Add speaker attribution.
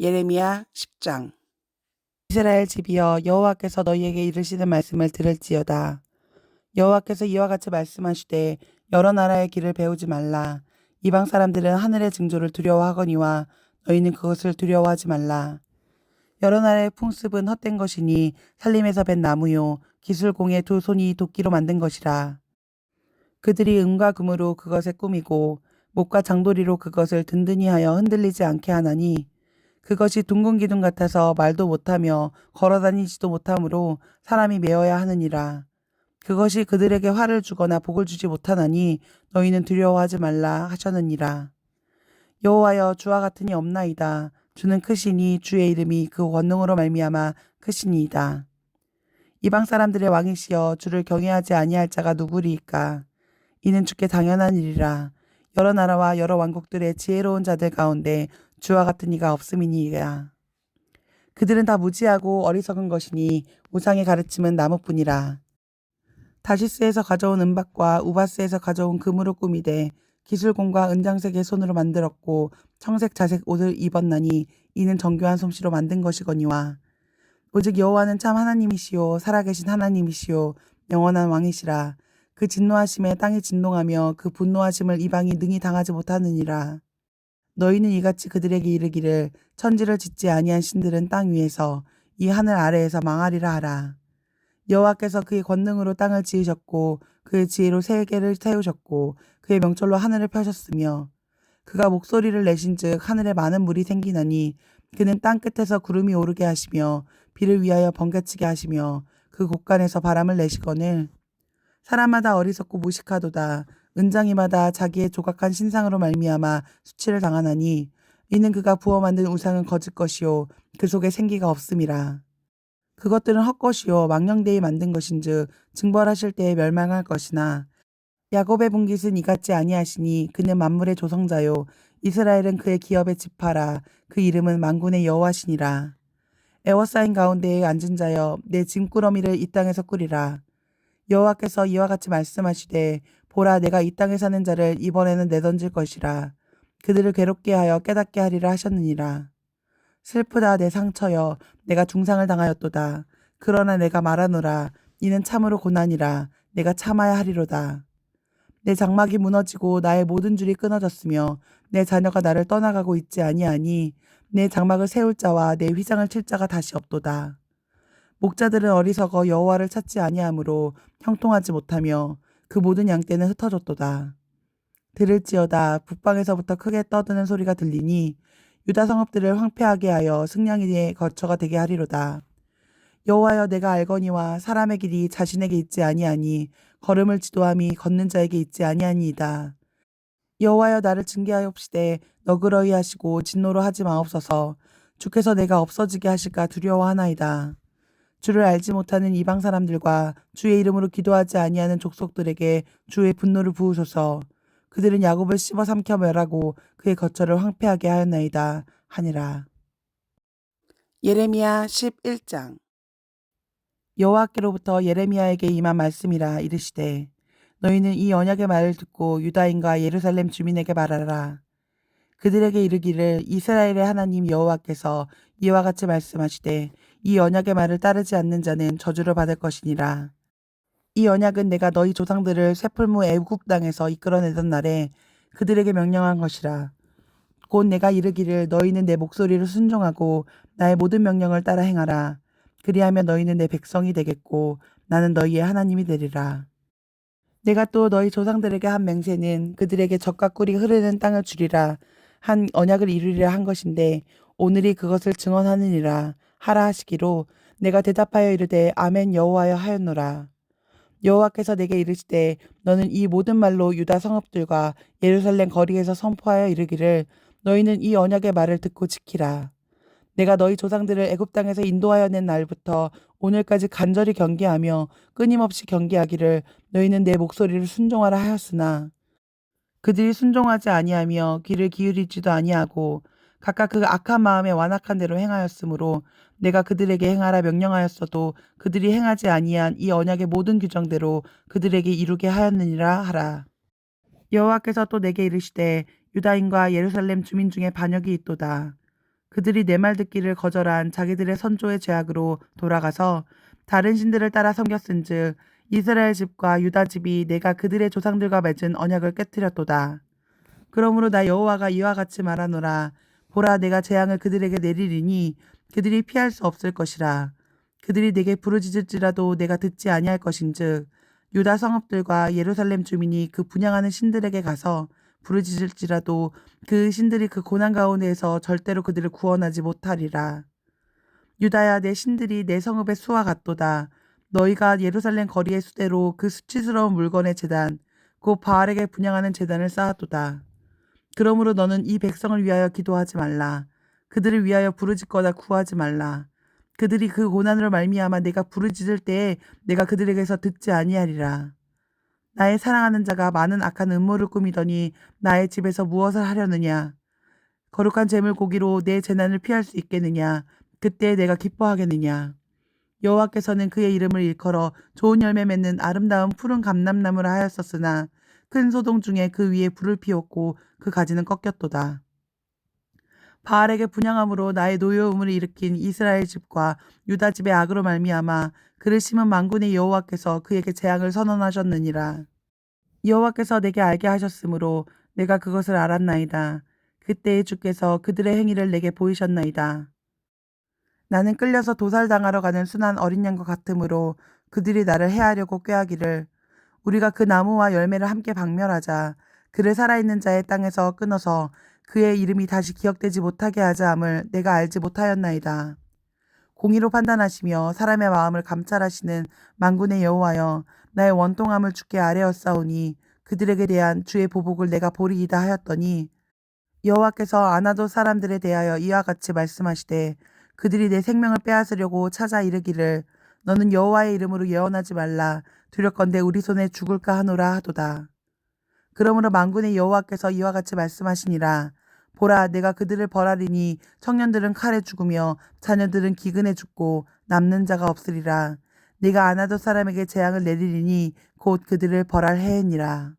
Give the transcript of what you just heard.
Speaker 1: 예레미야 10장. 이스라엘 집이여 여호와께서 너희에게 이르시는 말씀을 들을지어다. 여호와께서 이와 같이 말씀하시되 여러 나라의 길을 배우지 말라. 이방 사람들은 하늘의 징조를 두려워하거니와 너희는 그것을 두려워하지 말라. 여러 나라의 풍습은 헛된 것이니 살림에서 벤 나무요 기술공의 두 손이 도끼로 만든 것이라. 그들이 은과 금으로 그것에 꾸미고 목과 장도리로 그것을 든든히 하여 흔들리지 않게 하나니 그것이 둥근 기둥 같아서 말도 못하며 걸어다니지도 못하므로 사람이 메어야 하느니라. 그것이 그들에게 화를 주거나 복을 주지 못하나니 너희는 두려워하지 말라 하셨느니라. 여호와여 주와 같으니 없나이다. 주는 크시니 주의 이름이 그 권능으로 말미암아 크시니이다. 이방 사람들의 왕이시여 주를 경외하지 아니할 자가 누구리이까? 이는 주께 당연한 일이라. 여러 나라와 여러 왕국들의 지혜로운 자들 가운데 주와 같은 이가 없음이니이다. 그들은 다 무지하고 어리석은 것이니 우상의 가르침은 나무뿐이라. 다시스에서 가져온 은박과 우바스에서 가져온 금으로 꾸미되 기술공과 은장색의 손으로 만들었고 청색 자색 옷을 입었나니 이는 정교한 솜씨로 만든 것이거니와 오직 여호와는 참 하나님이시요 살아계신 하나님이시요 영원한 왕이시라 그 진노하심에 땅이 진동하며 그 분노하심을 이방이 능히 당하지 못하느니라 너희는 이같이 그들에게 이르기를 천지를 짓지 아니한 신들은 땅 위에서 이 하늘 아래에서 망하리라 하라. 여호와께서 그의 권능으로 땅을 지으셨고 그의 지혜로 세계를 세우셨고 그의 명철로 하늘을 펴셨으며 그가 목소리를 내신즉 하늘에 많은 물이 생기나니 그는 땅 끝에서 구름이 오르게 하시며 비를 위하여 번개치게 하시며 그 곳간에서 바람을 내시거늘 사람마다 어리석고 무식하도다 은장이마다 자기의 조각한 신상으로 말미암아 수치를 당하나니 이는 그가 부어 만든 우상은 거짓 것이요 그 속에 생기가 없음이라. 그것들은 헛것이요 망령되이 만든 것인즉 증벌하실 때에 멸망할 것이나 야곱의 분깃은 이같지 아니하시니 그는 만물의 조성자요 이스라엘은 그의 기업의 지파라 그 이름은 만군의 여호와시니라. 에워싸인 가운데에 앉은 자여 내 짐꾸러미를 이 땅에서 꾸리라. 여호와께서 이와 같이 말씀하시되 보라 내가 이 땅에 사는 자를 이번에는 내던질 것이라. 그들을 괴롭게 하여 깨닫게 하리라 하셨느니라. 슬프다 내 상처여. 내가 중상을 당하였도다. 그러나 내가 말하노라. 이는 참으로 고난이라. 내가 참아야 하리로다. 내 장막이 무너지고 나의 모든 줄이 끊어졌으며 내 자녀가 나를 떠나가고 있지 아니하니 내 장막을 세울 자와 내 휘장을 칠 자가 다시 없도다. 목자들은 어리석어 여호와를 찾지 아니하므로 형통하지 못하며 그 모든 양떼는 흩어졌도다. 들을지어다 북방에서부터 크게 떠드는 소리가 들리니 유다 성읍들을 황폐하게 하여 승냥이의 거처가 되게 하리로다. 여호와여 내가 알거니와 사람의 길이 자신에게 있지 아니하니 걸음을 지도함이 걷는 자에게 있지 아니하니이다. 여호와여 나를 징계하옵시되 너그러이 하시고 진노로 하지 마옵소서 주께서 내가 없어지게 하실까 두려워하나이다. 주를 알지 못하는 이방 사람들과 주의 이름으로 기도하지 아니하는 족속들에게 주의 분노를 부으소서. 그들은 야곱을 씹어 삼켜 멸하고 그의 거처를 황폐하게 하였나이다 하니라. 예레미야 11장 여호와께로부터 예레미야에게 임한 말씀이라 이르시되 너희는 이 언약의 말을 듣고 유다인과 예루살렘 주민에게 말하라. 그들에게 이르기를 이스라엘의 하나님 여호와께서 이와 같이 말씀하시되 이 언약의 말을 따르지 않는 자는 저주를 받을 것이니라. 이 언약은 내가 너희 조상들을 쇠풀무 애굽 땅에서 이끌어내던 날에 그들에게 명령한 것이라. 곧 내가 이르기를 너희는 내 목소리를 순종하고 나의 모든 명령을 따라 행하라. 그리하면 너희는 내 백성이 되겠고 나는 너희의 하나님이 되리라. 내가 또 너희 조상들에게 한 맹세는 그들에게 젖과 꿀이 흐르는 땅을 주리라 한 언약을 이루리라 한 것인데 오늘이 그것을 증언하느니라 하라 하시기로 내가 대답하여 이르되 아멘 여호와여 하였노라. 여호와께서 내게 이르시되 너는 이 모든 말로 유다 성읍들과 예루살렘 거리에서 선포하여 이르기를 너희는 이 언약의 말을 듣고 지키라. 내가 너희 조상들을 애굽 땅에서 인도하여 낸 날부터 오늘까지 간절히 경계하며 끊임없이 경계하기를 너희는 내 목소리를 순종하라 하였으나 그들이 순종하지 아니하며 귀를 기울이지도 아니하고 각각 그 악한 마음에 완악한 대로 행하였으므로 내가 그들에게 행하라 명령하였어도 그들이 행하지 아니한 이 언약의 모든 규정대로 그들에게 이루게 하였느니라 하라. 여호와께서 또 내게 이르시되 유다인과 예루살렘 주민 중에 반역이 있도다. 그들이 내 말 듣기를 거절한 자기들의 선조의 죄악으로 돌아가서 다른 신들을 따라 섬겼은즉 이스라엘 집과 유다 집이 내가 그들의 조상들과 맺은 언약을 깨뜨렸도다. 그러므로 나 여호와가 이와 같이 말하노라 보라 내가 재앙을 그들에게 내리리니 그들이 피할 수 없을 것이라 그들이 내게 부르짖을지라도 내가 듣지 아니할 것인즉 유다 성읍들과 예루살렘 주민이 그 분양하는 신들에게 가서 부르짖을지라도 그 신들이 그 고난 가운데에서 절대로 그들을 구원하지 못하리라. 유다야 내 신들이 내 성읍의 수와 같도다. 너희가 예루살렘 거리의 수대로 그 수치스러운 물건의 재단 곧 바알에게 분양하는 재단을 쌓았도다. 그러므로 너는 이 백성을 위하여 기도하지 말라. 그들을 위하여 부르짖거나 구하지 말라. 그들이 그 고난으로 말미암아 내가 부르짖을 때에 내가 그들에게서 듣지 아니하리라. 나의 사랑하는 자가 많은 악한 음모를 꾸미더니 나의 집에서 무엇을 하려느냐? 거룩한 재물 고기로 내 재난을 피할 수 있겠느냐? 그때 내가 기뻐하겠느냐? 여호와께서는 그의 이름을 일컬어 좋은 열매 맺는 아름다운 푸른 감람나무라 하였었으나 큰 소동 중에 그 위에 불을 피웠고 그 가지는 꺾였도다. 바알에게 분양함으로 나의 노여움을 일으킨 이스라엘 집과 유다 집의 악으로 말미암아 그를 심은 만군의 여호와께서 그에게 재앙을 선언하셨느니라. 여호와께서 내게 알게 하셨으므로 내가 그것을 알았나이다. 그때에 주께서 그들의 행위를 내게 보이셨나이다. 나는 끌려서 도살당하러 가는 순한 어린 양과 같으므로 그들이 나를 해하려고 꾀하기를 우리가 그 나무와 열매를 함께 박멸하자 그를 살아있는 자의 땅에서 끊어서 그의 이름이 다시 기억되지 못하게 하자 함을 내가 알지 못하였나이다. 공의로 판단하시며 사람의 마음을 감찰하시는 만군의 여호와여 나의 원통함을 주께 아뢰었사오니 그들에게 대한 주의 보복을 내가 보리이다 하였더니 여호와께서 아나도 사람들에 대하여 이와 같이 말씀하시되 그들이 내 생명을 빼앗으려고 찾아 이르기를 너는 여호와의 이름으로 예언하지 말라. 두렵건대 우리 손에 죽을까 하노라 하도다. 그러므로 만군의 여호와께서 이와 같이 말씀하시니라. 보라 내가 그들을 벌하리니 청년들은 칼에 죽으며 자녀들은 기근에 죽고 남는 자가 없으리라. 내가 아나도 사람에게 재앙을 내리리니 곧 그들을 벌할 해이니라